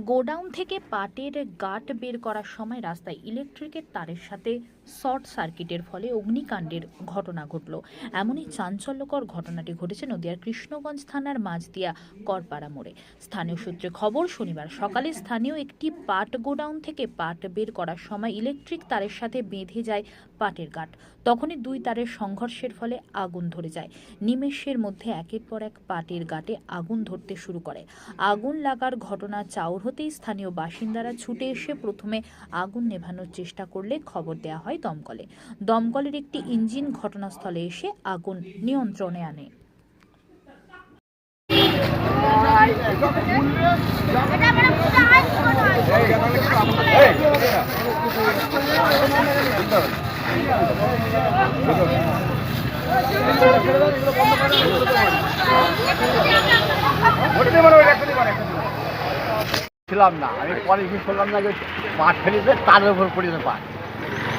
Godown থেকে পাটের গাঁট বের করার সময় রাস্তায় ইলেকট্রিকের তারের সাথে শর্ট সার্কিটের ফলে অগ্নিকাণ্ডের ঘটনা ঘটল। এমনই চাঞ্চল্যকর ঘটনাটি ঘটেছে নদিয়ার কৃষ্ণগঞ্জ থানার মাঝদিয়া করপাড়া মোড়ে। স্থানীয় সূত্রে খবর, শনিবার সকালে স্থানীয় একটি পাট গোডাউন থেকে পাট বের করার সময় ইলেকট্রিক তারের সাথে বেঁধে যায় পাটের গাঁট। তখনই দুই তারের সংঘর্ষের ফলে আগুন ধরে যায়। নিমেষের মধ্যে একের পর এক পাটের গাঁটে আগুন ধরতে শুরু করে। আগুন লাগার ঘটনা চাউর হতেই স্থানীয় বাসিন্দারা ছুটে এসে প্রথমে আগুন নেভানোর চেষ্টা করলে খবর দেওয়া হয় দমকলে দমকলের একটি ইঞ্জিন ঘটনাস্থলে এসে আগুন নিয়ন্ত্রণে আনে ছিলাম না আমি পরে কি শুনলাম না যে পাট ফেলেছে তারের উপর পড়েছে পাট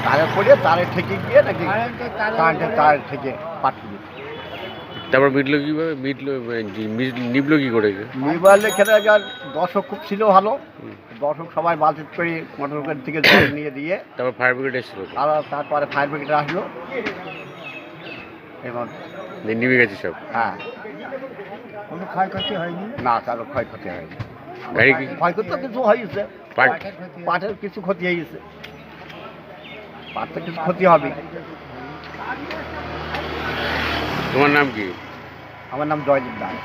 তারে পড়ে তারে ঠেকে গিয়ে নাকি কারেন্টের তার থেকে পাট ফেলেছে তারপর মিটলো কীভাবে? মিটলো মিট- নিবলো কি করে? মোবাইলে খেলে যার দর্শক খুব ছিল ভালো। দর্শক সবাই বালতিত করে মোটর থেকে নিয়ে দিয়ে তারপর ফায়ার ব্রিগেড এসেছিল আর তারপরে ফায়ার ব্রিগেড আসলো। এবং নিভে গেছে সব? হ্যাঁ। কোনো ক্ষয়ক্ষতি হয়নি? না কারও ক্ষয়ক্ষতি হয়নি। গাড়ি কি? ক্ষয়ক্ষতি তো কিছু হয়েছে। পাট। পাটের কিছু ক্ষতি হয়েছে। পাট তো কিছু ক্ষতি হবে তোমার নাম কি? আমার নাম জয়দীপ দাস।